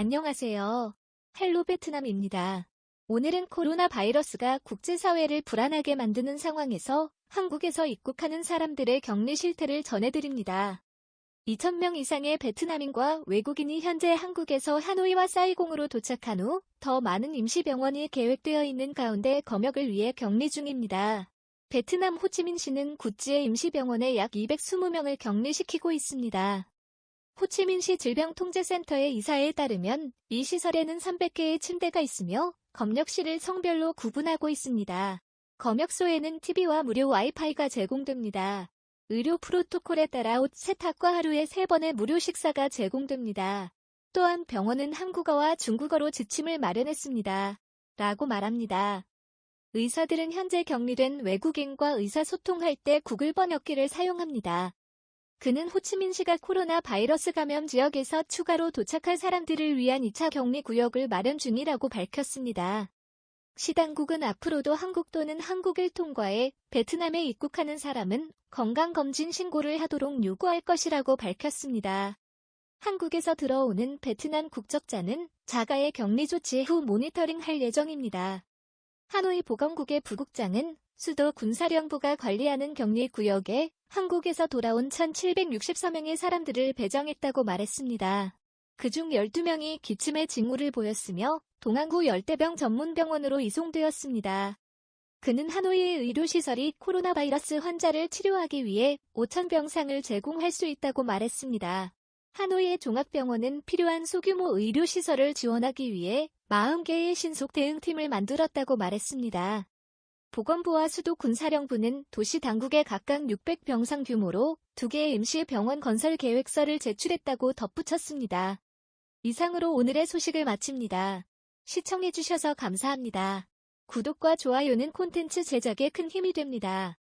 안녕하세요. 헬로 베트남입니다. 오늘은 코로나 바이러스가 국제사회를 불안하게 만드는 상황에서 한국에서 입국하는 사람들의 격리 실태를 전해드립니다. 2,000명 이상의 베트남인과 외국인이 현재 한국에서 하노이와 사이공으로 도착한 후 더 많은 임시병원이 계획되어 있는 가운데 검역을 위해 격리 중입니다. 베트남 호치민시는 구찌의 임시병원에 약 220명을 격리시키고 있습니다. 호치민시 질병통제센터의 이사에 따르면 이 시설에는 300개의 침대가 있으며 검역실을 성별로 구분하고 있습니다. 검역소에는 TV와 무료 와이파이가 제공됩니다. 의료 프로토콜에 따라 옷 세탁과 하루에 3번의 무료 식사가 제공됩니다. 또한 병원은 한국어와 중국어로 지침을 마련했습니다. 라고 말합니다. 의사들은 현재 격리된 외국인과 의사소통할 때 구글 번역기를 사용합니다. 그는 호치민시가 코로나 바이러스 감염 지역에서 추가로 도착할 사람들을 위한 2차 격리 구역을 마련 중이라고 밝혔습니다. 시 당국은 앞으로도 한국 또는 한국을 통과해 베트남에 입국하는 사람은 건강검진 신고를 하도록 요구할 것이라고 밝혔습니다. 한국에서 들어오는 베트남 국적자는 자가의 격리 조치 후 모니터링 할 예정입니다. 하노이 보건국의 부국장은 수도 군사령부가 관리하는 격리 구역에 한국에서 돌아온 1,764명의 사람들을 배정했다고 말했습니다. 그중 12명이 기침의 징후를 보였으며 동안구 열대병 전문병원으로 이송되었습니다. 그는 하노이의 의료시설이 코로나 바이러스 환자를 치료하기 위해 5,000병상을 제공할 수 있다고 말했습니다. 하노이의 종합병원은 필요한 소규모 의료시설을 지원하기 위해 40개의 신속 대응팀을 만들었다고 말했습니다. 보건부와 수도 군사령부는 도시 당국에 각각 600병상 규모로 2개의 임시 병원 건설 계획서를 제출했다고 덧붙였습니다. 이상으로 오늘의 소식을 마칩니다. 시청해주셔서 감사합니다. 구독과 좋아요는 콘텐츠 제작에 큰 힘이 됩니다.